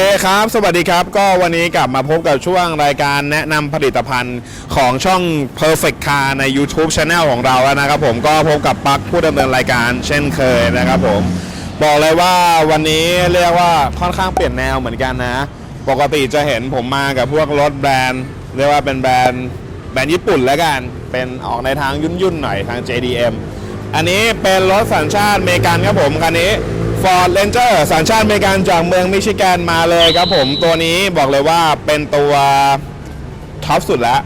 เคครับ สวัสดีครับ ก็วันนี้กลับมาพบกับช่วงรายการแนะนำผลิตภัณฑ์ของช่อง Perfect Car ใน YouTube Channel ของเราแล้วนะครับผมก็พบกับปักผู้ดำเนินรายการเช่นเคยนะครับผม บอกเลยว่าวันนี้เรียกว่าค่อนข้างเปลี่ยนแนวเหมือนกันนะ ปกติจะเห็นผมมากับพวกรถแบรนด์ เรียกว่าเป็นแบรนด์แบรนด์ญี่ปุ่นแล้วกัน เป็นออกในทางยุ่นๆหน่อยทาง JDM อันนี้เป็นรถสัญชาติอเมริกันครับผมคันนี้ Ford Ranger สัญชาติอเมริกันจากเมืองมิชิแกนมาเลยครับผมตัวนี้บอกเลยว่าเป็นตัวท็อปสุดแล้ว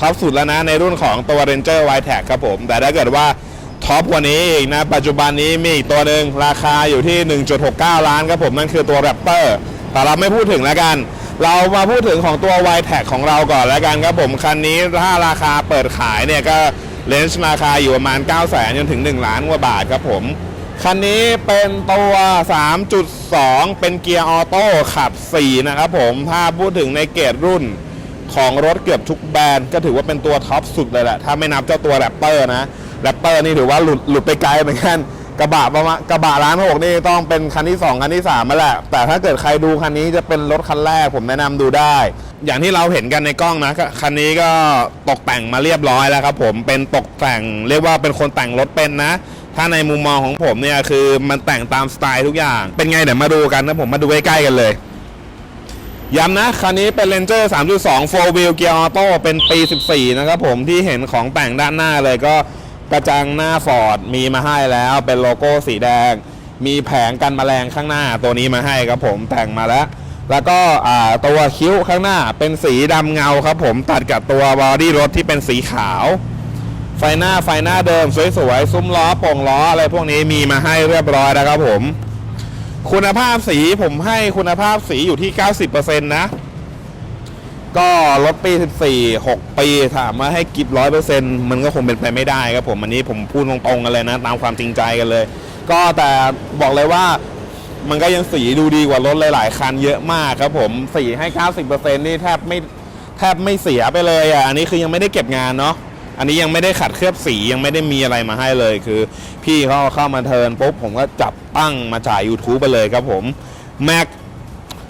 ท็อปสุดแล้วนะในรุ่นของตัว Ranger w i t e c ครับผม แต่ถ้าเกิดว่าท็อปกว่านี้อีกนะ ปัจจุบันนี้มีอีกตัวหนึ่งราคาอยู่ที่ 1.69 ล้านครับผม นั่นคือตัว Raptor แต่เราไม่พูดถึงแล้วกัน เรามาพูดถึงของตัว w i t e c ของเราก่อนแล้วกันครับผม คันนี้ถ้าราคาเปิดขายเนี่ยก็เลนส์ราคาอยู่ประมาณ 9 0 0 0 0จนถึง 1 ล้านกว่าบาทครับผม คันนี้เป็นตัว 3.2 เป็นเกียร์ออโต้ขับ 4 นะครับผม ถ้าพูดถึงในเกรดรุ่นของรถเกือบทุกแบรนด์ก็ถือว่าเป็นตัวท็อปสุดเลยแหละ ถ้าไม่นับเจ้าตัวแรปเปอร์นะ แรปเปอร์นี่ถือว่าหลุดหลุดไปไกลเหมือนกัน กระบะประมาณกระบะร้านหกนี่ต้องเป็นคันที่ 2 คันที่ 3 มาแหละ แต่ถ้าเกิดใครดูคันนี้จะเป็นรถคันแรกผมแนะนำดูได้ อย่างที่เราเห็นกันในกล้องนะ คันนี้ก็ตกแต่งมาเรียบร้อยแล้วครับผม เป็นตกแต่งเรียกว่าเป็นคนแต่งรถเป็นนะ ถ้าในมุมมองของผมเนี่ยคือมันแต่งตามสไตล์ทุกอย่าง เป็นไงเดี๋ยวมาดูกันนะผมมาดูใกล้ๆกันเลย ย้ำนะคันนี้เป็น Ranger 3.2 4 wheel Gear Auto เป็นปี 14 นะครับผมที่เห็นของแต่งด้านหน้าเลยก็กระจังหน้า Ford มีมาให้แล้วเป็นโลโก้สีแดง มีแผงกันแมลงข้างหน้าตัวนี้มาให้ครับผมแต่งมาแล้ว แล้วก็ตัวคิ้วข้างหน้าเป็นสีดำเงาครับผมตัดกับตัวบอดี้รถที่เป็นสีขาว ฟหน้าไฟหน้าเดิมสวยๆ ซุ้มล้อโป่งล้ออะไรพวกนี้มีมาให้เรียบร้อยแล้วครับผม คุณภาพสีผมให้คุณภาพสีอยู่ที่ 90%นะ ก็รถปี 14 6 ปีถามว่าให้กิฟร้อยเปอร์เซ็นต์มันก็คงเป็นไปไม่ได้ครับผมอันนี้ผมพูดตรงๆกันเลยนะ ตามความจริงใจกันเลย ก็แต่บอกเลยว่ามันก็ยังสีดูดีกว่ารถหลาย ๆ คันเยอะมากครับผมสีให้ 90%นี่แทบไม่แทบไม่เสียไปเลยอะอันนี้คือยังไม่ได้เก็บงานเนาะ อันนี้ยังไม่ได้ขัดเคลือบสียังไม่ได้มีอะไรมาให้เลยคือ พี่เขาเข้ามาเทิร์นปุ๊บผมก็จับตั้งมาจ่าย YouTube ไปเลยครับผมแม็ก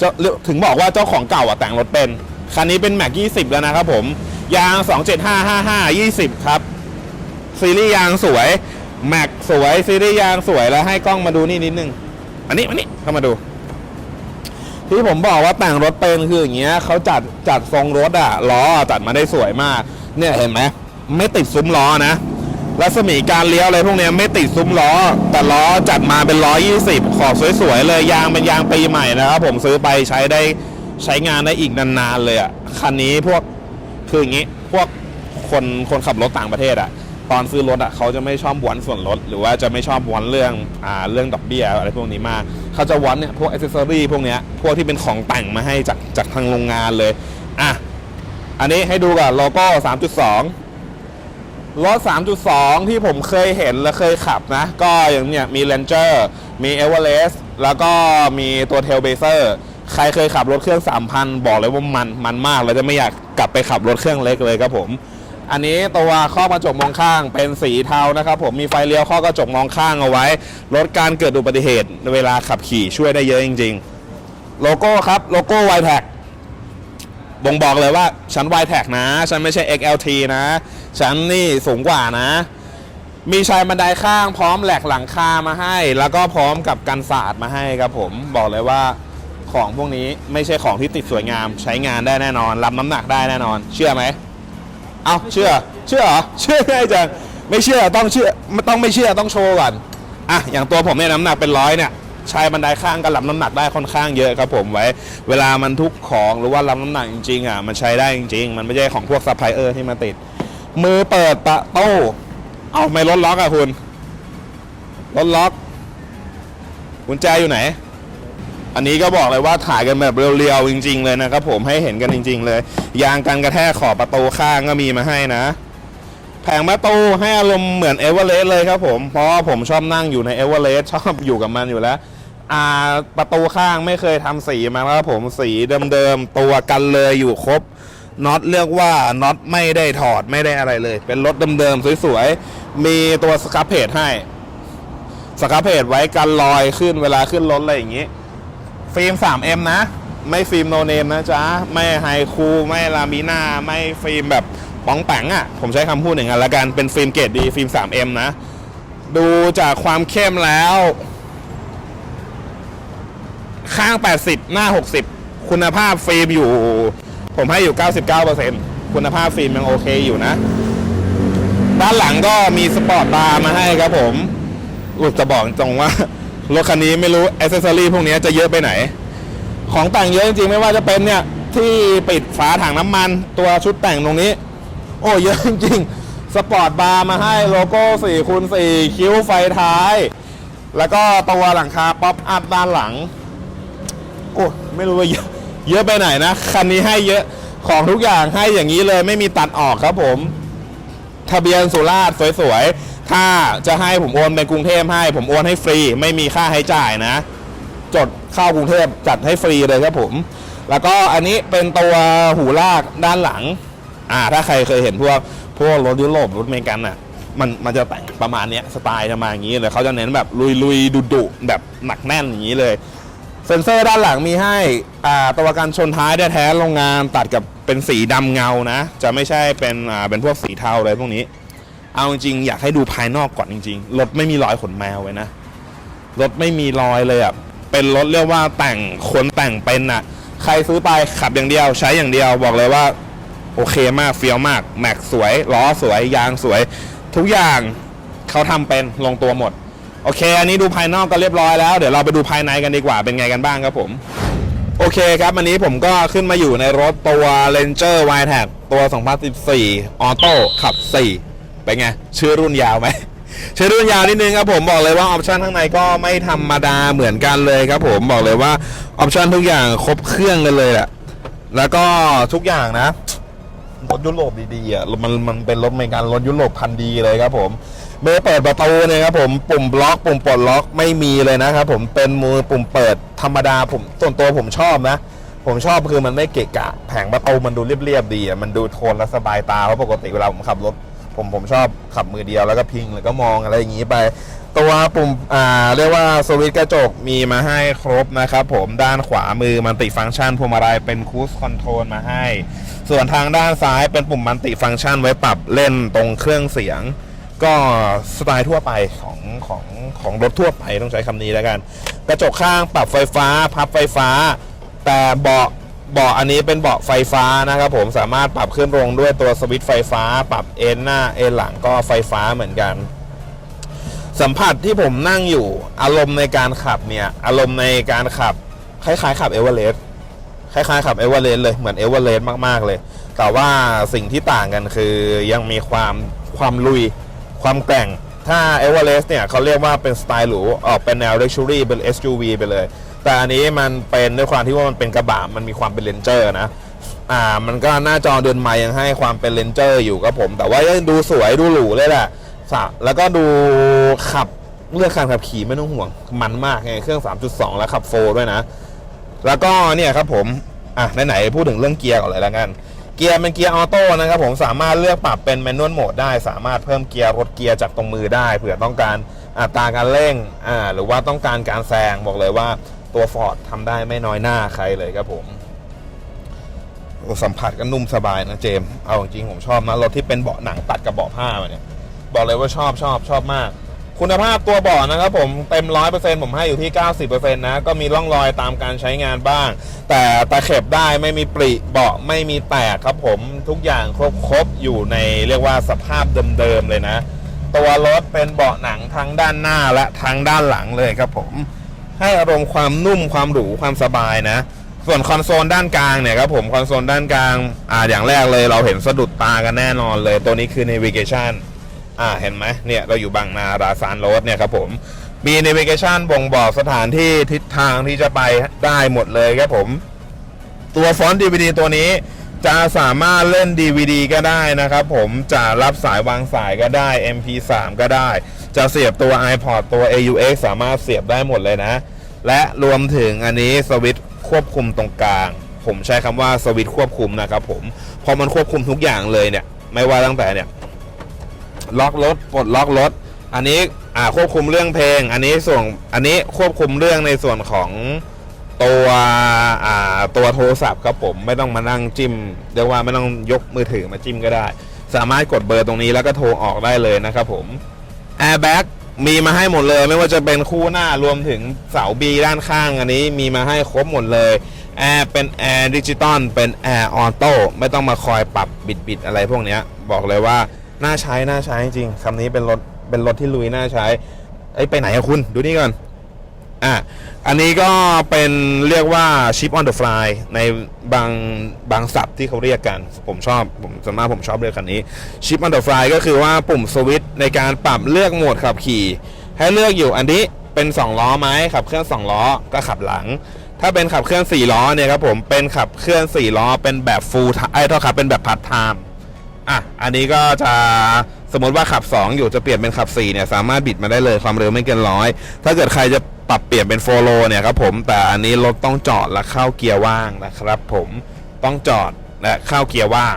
จ้าถึงบอกว่าเจ้าของเก่าอะแต่งรถเป็น คันนี้เป็นแม็ก20 แล้วนะครับผม ยาง 27555 20 ครับ ซีรีส์ยางสวย แม็กสวย ซีรีส์ยางสวยแล้วให้กล้องมาดูนี่นิดนึง อันนี้อันนี้เข้ามาดู ที่ผมบอกว่าแต่งรถเป็นคืออย่างเงี้ยเขาจัดจัดทรงรถอะล้อจัดมาได้สวยมาก เนี่ยเห็นไหม ไม่ติดซุ้มล้อนะรัศมีการเลี้ยวอะไรพวกนี้ไม่ติดซุ้มล้อ แต่ล้อจัดมาเป็นล้อ20 ขอบสวยๆเลยยางเป็นยางปีใหม่นะครับผมซื้อไปใช้ได้ใช้งานได้อีกนานๆเลยอะคันนี้พวกคืออย่างงี้พวกคนคนขับรถต่างประเทศอะตอนซื้อรถอะเขาจะไม่ชอบวนส่วนลดหรือว่าจะไม่ชอบวนเรื่องอ่าเรื่องดอกเบี้ยอะไรพวกนี้มากเขาจะวนเนี่ยพวกอิสเซอรี่พวกเนี้ยพวกที่เป็นของแต่งมาให้จากจากทางโรงงานเลยอะอันนี้ให้ดูกับโลโก้3.2 รถ 3.2 ที่ผมเคยเห็นและเคยขับนะ ก็อย่างเนี่ยมี Ranger มี Everest แล้วก็มีตัว Tailblazer ใครเคยขับรถเครื่อง 3,000 บอกเลยว่ามันมันมากเลยจะไม่อยากกลับไปขับรถเครื่องเล็กเลยครับผม อันนี้ตัวข้อกระจกมองข้างเป็นสีเทานะครับผมมีไฟเลี้ยวข้อกระจกมองข้างเอาไว้ ลดการเกิดอุบัติเหตุเวลาขับขี่ช่วยได้เยอะจริง ๆ โลโก้ครับโลโก้ y t a c บ่งบอกเลยว่าฉัน y t a c นะ ฉันไม่ใช่ XLT นะ ฉันนี่สูงกว่านะ มีชายบันไดข้างพร้อมแหลกหลังคามาให้ แล้วก็พร้อมกับกันศาสตร์มาให้ครับผมบอกเลยว่าของพวกนี้ไม่ใช่ของที่ติดสวยงาม ใช้งานได้แน่นอน รับน้ำหนักได้แน่นอน เชื่อไหมเอาเชื่อ เชื่อเหรอเชื่อง่ายจังไม่เชื่อต้องเชื่อต้องไม่เชื่อต้องโชว์ก่อนอะอย่างตัวผมเนี่ยน้ำหนักเป็นร้อยเนี่ย ชายบันไดข้างก็รับน้ำหนักได้ค่อนข้างเยอะครับผมไว้ เวลามันทุกของหรือว่ารับน้ำหนักจริงๆอะมันใช้ได้จริง ๆ มันไม่ใช่ของพวกซัพพลายเออร์ที่มาติด มือเปิดประตูเอาไม่รถล็อกอะคุณรถล็อกกุญแจอยู่ไหน อันนี้ก็บอกเลยว่าถ่ายกันแบบเรียวๆจริง ๆ เลยนะครับผมให้เห็นกันจริง ๆ เลย ยางกันกระแทกขอบประตูข้างก็มีมาให้นะแผงประตูให้อารมณ์เหมือนเอเวอเรสต์เลยครับผม เพราะผมชอบนั่งอยู่ในเอเวอเรสต์ชอบอยู่กับมันอยู่แล้ว อ่าประตูข้างไม่เคยทำสีมาครับผมสีเดิมๆตัวกันเลยอยู่ครบน็อตเรียกว่าน็อตไม่ได้ถอดไม่ได้อะไรเลย เป็นรถเดิมๆสวยๆมีตัวสครับเพจให้ สครับเพจไว้กันรอยขึ้นเวลาขึ้นรถอะไรอย่างนี้ฟฟิล์ม 3M นะ ไม่ฟิล์มโนเนมนะจ๊ะ ไม่ไฮคูไม่ลามิน่าไม่ฟิล์มแบบป๋องแปงอะ่ะ ผมใช้คำพูดอย่างนั้นละกันเป็นฟิล์มเกรดดีฟิล์ม 3M นะ ดูจากความเข้มแล้ว ข้าง 80 หน้า 60 คุณภาพฟิล์มอยู่ ผมให้อยู่ 99%คุณภาพฟิล์มยังโอเคอยู่นะ ด้านหลังก็มีสปอร์ตบาร์มาให้ครับผมอุจะบอกตรงว่ารถคันนี้ไม่รู้อ c เซสซอรี่พวกนี้จะเยอะไปไหน ของแต่งเยอะจริงๆ ไม่ว่าจะเป็นเนี่ย ที่ปิดฝาถังน้ำมัน ตัวชุดแต่งตรงนี้ โอ้เยอะจริงๆ สปอร์ตบาร์มาให้โลโก้4คูณ4คิ้วไฟท้าย แล้วก็ตัวหลังคาป๊อปอัพด้านหลัง โอ้ไม่รู้ว่าเยอะเยอะไปไหนนะคันนี้ให้เยอะของทุกอย่างให้อย่างนี้เลยไม่มีตัดออกครับผม ทะเบียนสุราษฎร์สวยๆ ถ้าจะให้ผมโอนเป็นกรุงเทพให้ ผมโอนให้ฟรี ไม่มีค่าใช้จ่ายนะ จดเข้ากรุงเทพจัดให้ฟรีเลยครับผม แล้วก็อันนี้เป็นตัวหูลากด้านหลัง อ่า ถ้าใครเคยเห็นพวกพวกรถยุโรปรถอเมริกันอะมันมันจะแต่งประมาณนี้สไตล์จะมาอย่างนี้เลยเขาจะเน้นแบบลุยลุยดุดุแบบหนักแน่นอย่างนี้เลย เซ็นเซอร์ด้านหลังมีให้อ่าตัวกันชนท้ายแท้ๆโรงงานตัดกับเป็นสีดำเงานะ จะไม่ใช่เป็นอ่าเป็นพวกสีเทาอะไรพวกนี้ เอาจริงๆอยากให้ดูภายนอกก่อนจริงๆรถไม่มีรอยขนแมวไว้นะรถไม่มีรอยเลยอะเป็นรถเรียกว่าแต่งคนแต่งเป็นอะ ใครซื้อไปขับอย่างเดียว ใช้อย่างเดียวบอกเลยว่า โอเคมากเฟี้ยวมาก แม็กสวยล้อสวยยางสวย ทุกอย่างเขาทำเป็นลงตัวหมด โอเค อันนี้ดูภายนอกก็เรียบร้อยแล้ว เดี๋ยวเราไปดูภายในกันดีกว่า เป็นไงกันบ้างครับผม โอเคครับ อันนี้ผมก็ขึ้นมาอยู่ในรถตัว Ranger y t a g ตัว 2014ออโต้ขับ 4 เป็นไง ชื่อรุ่นยาวไหม ชื่อรุ่นยาวนิดนึงครับผม บอกเลยว่าออปชันข้างในก็ไม่ธรรมดาเหมือนกันเลยครับผม บอกเลยว่าออปชันทุกอย่างครบเครื่องกันเลยแหละ แล้วก็ทุกอย่างนะ รถยุโรปดีๆอะ มันมันเป็นรถเมกัน รถยุโรปพันดีเลยครับผม เบอร์เปิดประตูเนี่ยครับผมปุ่มบล็อก ปุ่มปลดล็อกไม่มีเลยนะครับผมเป็นมือปุ่มเปิดธรรมดาผมส่วนตัวผมชอบนะ ผมชอบคือมันไม่เกะกะ แผงประตูมันดูเรียบๆดีอะมันดูโทนและสบายตาเพราะปกติเวลาผมขับรถ ผมผมชอบขับมือเดียวแล้วก็พิงแล้วก็มองอะไรอย่างนี้ไป ตัวปุ่มอ่าเรียกว่าสวิตช์กระจกมีมาให้ครบนะครับผมด้านขวามือมันติฟังก์ชันพวงมาลัยเป็นคูสคอนโทรลมาให้ ส่วนทางด้านซ้ายเป็นปุ่มมันติฟังก์ชันไว้ปรับเล่นตรงเครื่องเสียง ก็สไตล์ทั่วไปของของของรถทั่วไปต้องใช้คำนี้แล้วกัน กระจกข้างปรับไฟฟ้า พับไฟฟ้า แต่เบาะเบาะอันนี้เป็นเบาะไฟฟ้านะครับผมสามารถปรับขึ้นลงด้วยตัวสวิตช์ไฟฟ้า ปรับเอนหน้าเอนหลังก็ไฟฟ้าเหมือนกัน สัมผัสที่ผมนั่งอยู่อารมณ์ในการขับเนี่ยอารมณ์ในการขับคล้ายๆขับเอเวอเรสต์คล้ายๆขับเอเวอเรสต์เลยเหมือนเอเวอเรสต์มากๆเลย แต่ว่าสิ่งที่ต่างกันคือยังมีความความลุย ความแกร่ง ถ้าเอเวอเรสต์เนี่ยเขาเรียกว่าเป็นสไตล์หรูออกเป็นแนว Luxury เป็น SUV ไปเลย แต่อันนี้มันเป็นด้วยความที่ว่ามันเป็นกระบะมันมีความเป็นเลนเจอร์นะอ่ามันก็หน้าจอเดินไม้ยังให้ความเป็นเลนเจอร์อยู่ครับผม แต่ว่ายังดูสวยดูหรูเลยแหละสะแล้วก็ดูขับเรื่องการขับขี่ไม่ต้องห่วงมันมากไงเครื่อง 3.2 แล้วขับโฟร์ด้วยนะ แล้วก็เนี่ยครับผม อะไหนๆพูดถึงเรื่องเกียร์ก่อนเลยแล้วกัน เกียร์เป็นเกียร์ออโต้นะครับผมสามารถเลือกปรับเป็นแมนนวลโหมดได้ สามารถเพิ่มเกียร์ลดเกียร์จากตรงมือได้เผื่อต้องการอัตราการเร่งอ่าหรือว่าต้องการการแซงบอกเลยว่าตัว Ford ทำได้ไม่น้อยหน้าใครเลยครับผมสัมผัสก็นุ่มสบายนะเจมส์เอาจริงผมชอบนะรถที่เป็นเบาะหนังตัดกับเบาะผ้ามาเนี่ย บอกเลยว่าชอบชอบชอบมาก คุณภาพตัวเบาะนะครับผมเต็มร้อยเปอร์เซ็นต์ผมให้อยู่ที่ 90%นะก็มีร่องรอยตามการใช้งานบ้าง แต่ตะเข็บได้ไม่มีปริเบาะไม่มีแตกครับผมทุกอย่างครบครบอยู่ในเรียกว่าสภาพเดิมๆเลยนะ ตัวรถเป็นเบาะหนังทั้งด้านหน้าและทั้งด้านหลังเลยครับผม ให้อารมณ์ความนุ่มความหรูความสบายนะ ส่วนคอนโซลด้านกลางเนี่ยครับผมคอนโซลด้านกลางอ่าอย่างแรกเลยเราเห็นสะดุดตากันแน่นอนเลย ตัวนี้คือ navigation อ่าเห็นไหมเนี่ยเราอยู่บางนาราซานโรดเนี่ยครับผมมี navigation บ่งบอกสถานที่ทิศทางที่จะไปได้หมดเลยครับผม ตัวฟอนต์ DVD ตัวนี้จะสามารถเล่น DVD ก็ได้นะครับผมจะรับสายวางสายก็ได้ MP3 ก็ได้ จะเสียบตัว iPod ตัว AUX สามารถเสียบได้หมดเลยนะ และรวมถึงอันนี้สวิตช์ควบคุมตรงกลาง ผมใช้คำว่าสวิตช์ควบคุมนะครับผมพอมันควบคุมทุกอย่างเลยเนี่ย ไม่ว่าตั้งแต่เนี่ย ล็อกรถปลดล็อกรถ อันนี้อ่าควบคุมเรื่องเพลง อันนี้ส่วนอันนี้ควบคุมเรื่องในส่วนของตัวอ่าตัวโทรศัพท์ครับผมไม่ต้องมานั่งจิ้มเรียกว่าไม่ต้องยกมือถือมาจิ้มก็ได้ สามารถกดเบอร์ตรงนี้แล้วก็โทรออกได้เลยนะครับผม Airbag มีมาให้หมดเลย ไม่ว่าจะเป็นคู่หน้ารวมถึงเสาบีด้านข้างอันนี้มีมาให้ครบหมดเลยแอร์เป็นแอร์ดิจิตอลเป็นแอร์ออโต้ไม่ต้องมาคอยปรับบิดบิดๆอะไรพวกนี้บอกเลยว่า น่าใช้น่าใช้จริงคำนี้เป็นรถเป็นรถที่ลุยน่าใช้ไอ้ยไปไหนอะคุณดูนี่ก่อนอะอันนี้ก็เป็นเรียกว่า chip on the fly ในบางบางศัพท์ที่เขาเรียกกัน ผมชอบผมส่วนมากผมชอบเรียกคันนี้ chip on the fly ก็คือว่าปุ่มสวิตช์ในการปรับเลือกโหมดขับขี่ ให้เลือกอยู่อันนี้เป็น 2 ล้อไหมขับเคลื่อน2ล้อก็ขับหลัง ถ้าเป็นขับเคลื่อน4ล้อเนี่ยครับผมเป็นขับเคลื่อน4ล้อเป็นแบบ full time ไอ้เท่าขับเป็นแบบ part time อะ อันนี้ก็จะสมมติว่าขับ 2 อยู่จะเปลี่ยนเป็นขับ4เนี่ยสามารถบิดมาได้เลยความเร็วไม่เกินร้อยถ้าเกิดใครจะปรับเปลี่ยนเป็นโฟโลเนี่ยครับผมแต่อันนี้รถต้องจอดและเข้าเกียร์ว่างนะครับ ผมต้องจอดและเข้าเกียร์ว่าง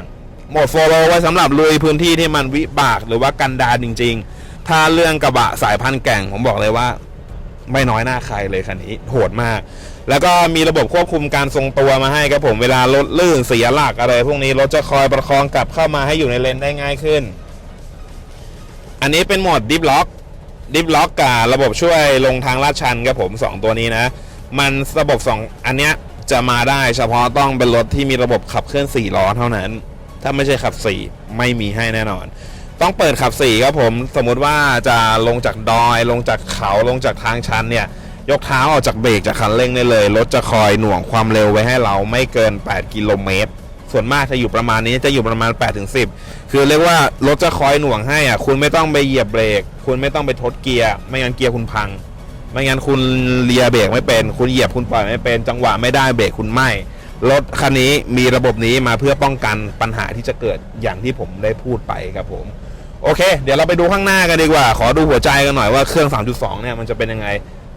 โหมดโฟโลไว้สำหรับลุยพื้นที่ที่มันวิบากหรือว่ากันดารจริง ๆ ถ้าเรื่องกระบะสายพันธุ์แก่งผมบอกเลยว่า ไม่น้อยหน้าใครเลยคันนี้โหดมาก แล้วก็มีระบบควบคุมการทรงตัวมาให้ครับผมเวลารถลื่นเสียหลักอะไร พวกนี้รถจะคอยประคองกลับเข้ามาให้อยู่ในเลนได้ง่ายขึ้น อันนี้เป็นโหมดดิฟล็อกดิฟล็อกกับระบบช่วยลงทางลาดชันครับผม 2 ตัวนี้นะ มันระบบ 2 อันเนี้ยจะมาได้เฉพาะต้องเป็นรถที่มีระบบขับเคลื่อน4ล้อเท่านั้น ถ้าไม่ใช่ขับ 4 ไม่มีให้แน่นอน ต้องเปิดขับ4ครับผมสมมุติว่าจะลงจากดอยลงจากเขาลงจากทางชันเนี่ยยกเท้าออกจากเบรกจากคันเร่งได้เลยรถจะคอยหน่วงความเร็วไว้ให้เราไม่เกิน 8 กิโลเมตร ส่วนมากจะอยู่ประมาณนี้จะอยู่ประมาณ8ถึง10คือเรียกว่ารถจะคอยหน่วงให้อะคุณไม่ต้องไปเหยียบเบรก คุณไม่ต้องไปทดเกียร์ ไม่งั้นเกียร์คุณพัง ไม่งั้นคุณเลียเบรกไม่เป็น คุณเหยียบคุณปล่อยไม่เป็น จังหวะไม่ได้เบรกคุณไม่รถคันนี้มีระบบนี้มาเพื่อป้องกันปัญหาที่จะเกิดอย่างที่ผมได้พูดไปครับผม โอเค เดี๋ยวเราไปดูข้างหน้ากันดีกว่า ขอดูหัวใจกันหน่อยว่าเครื่อง 3.2 เนี่ยมันจะเป็นยังไง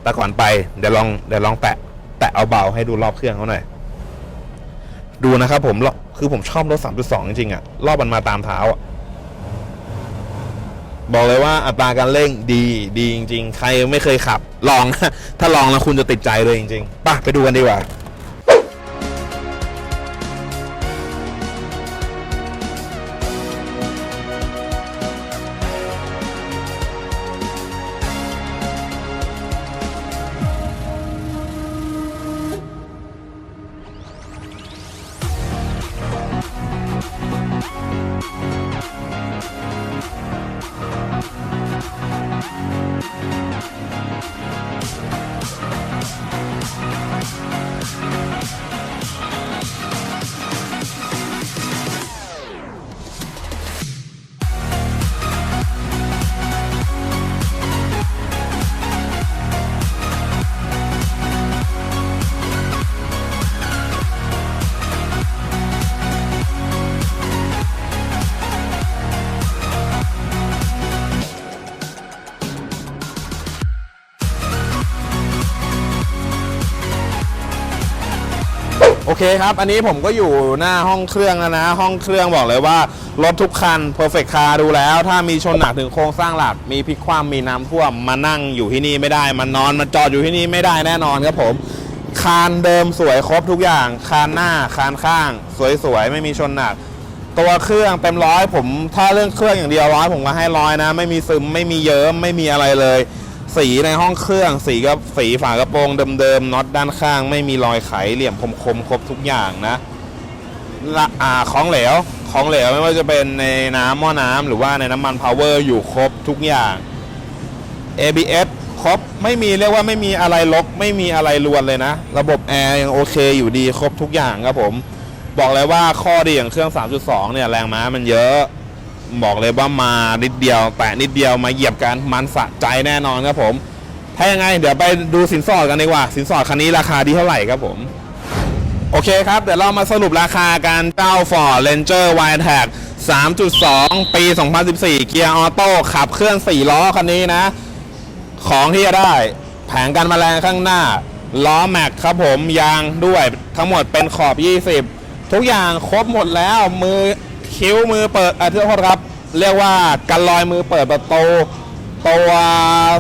แต่ก่อนไป เดี๋ยวลอง เดี๋ยวลองแตะ แตะเอาเบาให้ดูรอบเครื่องเขาหน่อย ดูนะครับผมรอคือผมชอบรถ 3.2 จริงๆอะรอบมันมาตามเท้าอะบอกเลยว่าอัตราการเร่งดีดีจริง ๆ ใครไม่เคยขับ ลอง ถ้าลองแล้วคุณจะติดใจเลยจริงๆไป่ะไปดูกันดีกว่า โอเคครับ อันนี้ผมก็อยู่หน้าห้องเครื่องแล้วนะ ห้องเครื่องบอกเลยว่า รถทุกคัน Perfect Car ดูแล้ว ถ้ามีชนหนักถึงโครงสร้างหลัก มีพลิกคว่ำมีน้ำท่วมมานั่งอยู่ที่นี่ไม่ได้มันนอนมาจอดอยู่ที่นี่ไม่ได้แน่นอนครับผม คานเดิมสวยครบทุกอย่าง คานหน้า คานข้าง สวยๆ ไม่มีชนหนัก ตัวเครื่องเต็มร้อยผม ถ้าเรื่องเครื่องอย่างเดียวร้อยผมก็ให้ร้อยนะ ไม่มีซึมไม่มีเยิ้มไม่มีอะไรเลย สีในห้องเครื่องสีกับสีฝากระโปรงเดิมๆน็อตด้านข้าง ไม่มีรอยไขเหลี่ยมคมๆครบทุกอย่างนะละอ่าของเหลวของเหลวไม่ว่าจะเป็นในน้ำหม้อน้ำหรือว่าในน้ำมันพาวเวอร์อยู่ครบทุกอย่าง ABS ครบไม่มีเรียกว่าไม่มีอะไรลกไม่มีอะไรรวนเลยนะ ระบบแอร์ยังโอเคอยู่ดีครบทุกอย่างครับผม บอกเลยว่าข้อดีของเครื่อง 3.2 เนี่ยแรงม้ามันเยอะ บอกเลยว่ามานิดเดียว แตะนิดเดียวมาเหยียบกันมันสะใจแน่นอนครับผม ถ้ายังไง เดี๋ยวไปดูสินสอดกันดีกว่า สินสอดคันนี้ราคาดีเท่าไหร่ครับผมโอเคครับ เดี๋ยวเรามาสรุปราคาการเจ้า Ford Ranger w i t e c 3.2 ปี 2014 เกียร์ออโต้ขับเคลื่อน 4 ล้อคันนี้นะ ของที่จะได้ แผงกันแมลงข้างหน้า ล้อแม็กครับผมยางด้วยทั้งหมดเป็นขอบ 20 ทุกอย่างครบหมดแล้วมือ คิ้วมือเปิดอะที่โทษครับ เรียกว่ากันลอยมือเปิดประตูตัว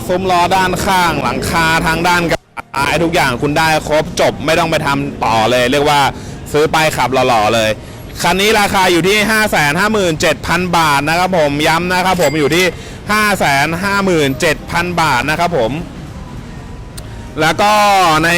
ซุ้มล้อด้านข้างหลังคาทางด้านกระบะอ่าทุกอย่างคุณได้ครบจบไม่ต้องไปทำต่อเลย เรียกว่าซื้อไปขับหล่อๆเลย คันนี้ราคาอยู่ที่ 557,000 บาทนะครับผมย้ำนะครับผมอยู่ที่ 557,000 บาทนะครับผม แล้วก็ใน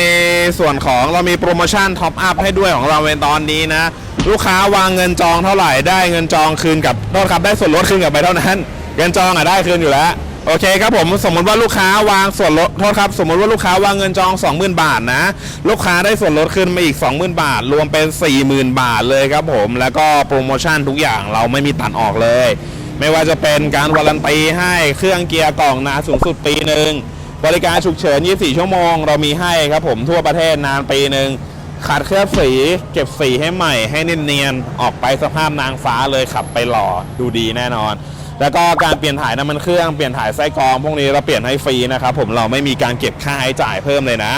ส่วนของเรามีโปรโมชั่นท็อปอัพให้ด้วยของเราในตอนนี้นะ ลูกค้าวางเงินจองเท่าไหร่ได้เงินจองคืนกับโทษครับได้ส่วนลดคืนกลับไปเท่านั้น เงินจองอะได้คืนอยู่แล้ว โอเคครับผมสมมติว่าลูกค้าวางส่วนลดโทษครับ สมมติว่าลูกค้าวางเงินจอง 20,000 บาทนะ ลูกค้าได้ส่วนลดขึ้นมาอีก 20,000 บาท รวมเป็น 40,000 บาทเลยครับผมแล้วก็โปรโมชั่นทุกอย่างเราไม่มีตัดออกเลย ไม่ว่าจะเป็นการวารันตีให้เครื่องเกียร์กล่องนาสูงสุดปีหนึ่ง บริการฉุกเฉิน 24 ชั่วโมง เรามีให้ครับผมทั่วประเทศนานปีหนึ่งขาดเคลือบสีเก็บสีให้ใหม่ ให้เนียนๆออกไปสภาพนางฟ้าเลยขับไปหล่อดูดีแน่นอน แล้วก็การเปลี่ยนถ่ายน้ำมันเครื่องเปลี่ยนถ่ายไส้กรอง พวกนี้เราเปลี่ยนให้ฟรีนะครับผมเราไม่มีการเก็บค่าใช้จ่ายเพิ่มเลยนะ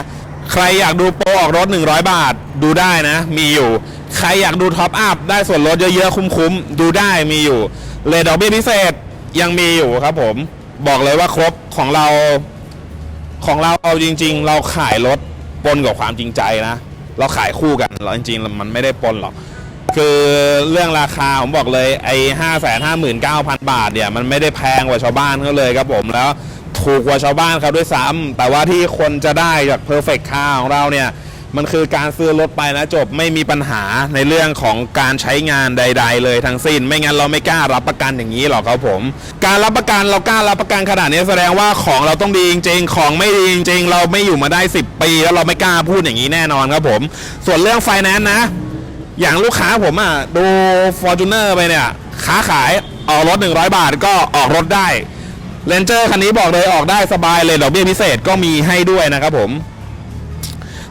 ใครอยากดูโปรออกรถ 100 บาทดูได้นะ มีอยู่ ใครอยากดูท็อปอัพได้ส่วนลดเยอะๆคุ้มๆดูได้มีอยู่เลยดอกเบี้ยพิเศษยังมีอยู่ครับผมบอกเลยว่าครบของเรา ของเราเอาจริง ๆ เราขายรถปนกับความจริงใจนะ เราขายคู่กันเราจริงๆ มันไม่ได้ปนหรอก คือเรื่องราคาผมบอกเลยไอ้ห้าแสนห้าหมื่นเก้าพันบาทเนี่ย มันไม่ได้แพงกว่าชาวบ้านเขาเลยครับผมแล้วถูกกว่าชาวบ้านเขาด้วยซ้ำแต่ว่าที่คนจะได้จาก Perfect Car ของเราเนี่ย มันคือการซื้อรถไปนะจบไม่มีปัญหาในเรื่องของการใช้งานใด ๆ เลยทั้งสิ้น ไม่งั้นเราไม่กล้ารับประกันอย่างนี้หรอกครับผม การรับประกันเรากล้ารับประกันขนาดนี้แสดงว่าของเราต้องดีจริงๆของไม่ดีจริงๆเราไม่อยู่มาได้ 10 ปี แล้วเราไม่กล้าพูดอย่างนี้แน่นอนครับผม ส่วนเรื่องไฟแนนซ์นะ อย่างลูกค้าผมอะดู f o r t u n e r ไปเนี่ยค้าขายออกรถ 100 บาทก็ออกรถได้เ a นเจอร์คันนี้บอกเลยออกได้สบายเลยดอกเบี้ยพิเศษก็มีให้ด้วยนะครับผม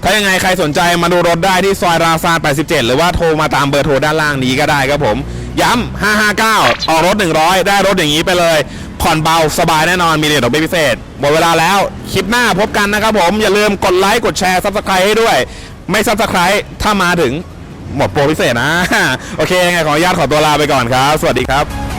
ถ้ายังไงใครสนใจมาดูรถได้ที่ซอยราซาน 87 หรือว่าโทรมาตามเบอร์โทรด้านล่างนี้ก็ได้ครับผม ย้ำ 559 ออกรถ 100 ได้รถอย่างนี้ไปเลย ผ่อนเบาสบายแน่นอนมีเดทดอกเบี้ยพิเศษ หมดเวลาแล้วคลิปหน้าพบกันนะครับผม อย่าลืมกดไลค์กดแชร์ซับสไครต์ให้ด้วย ไม่ซับสไครต์ถ้ามาถึงหมดโปรพิเศษนะ โอเคยังไงขออนุญาตขอตัวลาไปก่อนครับ สวัสดีครับ